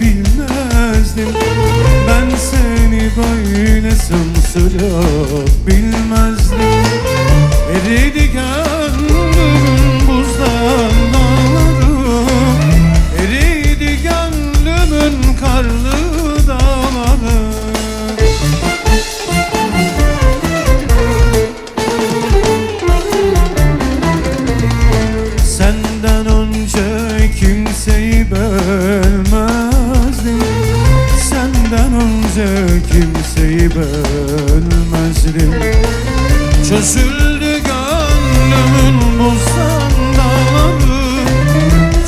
bilmezdim. Ben seni böyle sımsıcak bilmezdim. Eridi gönlümün buzdan dağları. Eridi gönlümün karlı dağları. Senden önce kimseyi ben bölmezdim Çözüldü gönlümün buzdan dağları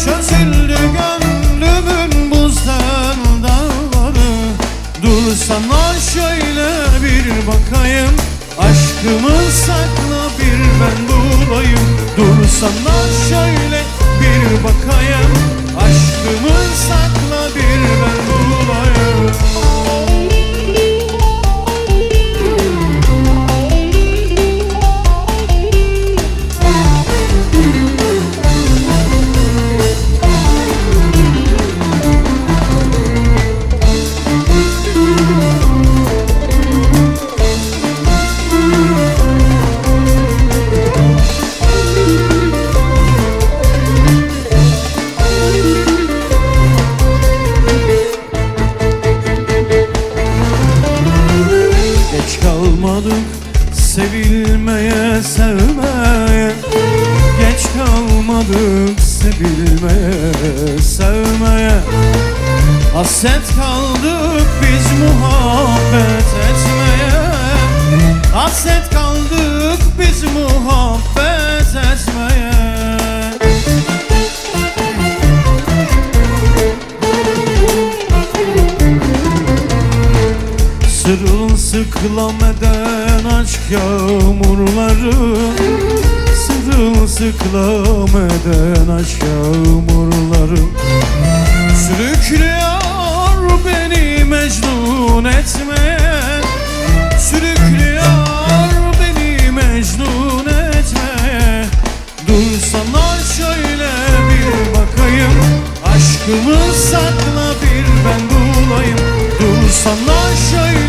Çözüldü gönlümün buzdan dağları Dur sana şöyle bir bakayım. Aşkımı sakla bir ben bulayım. Dur sana şöyle Hasret kaldık biz muhabbet etmeye. Hasret kaldık biz muhabbet etmeye. Sırılsıklam eden aşk yağmurları. Sırılsıklam eden aşk yağmurları Aşkımı sakla bir ben bulayım. Dur sana şöyle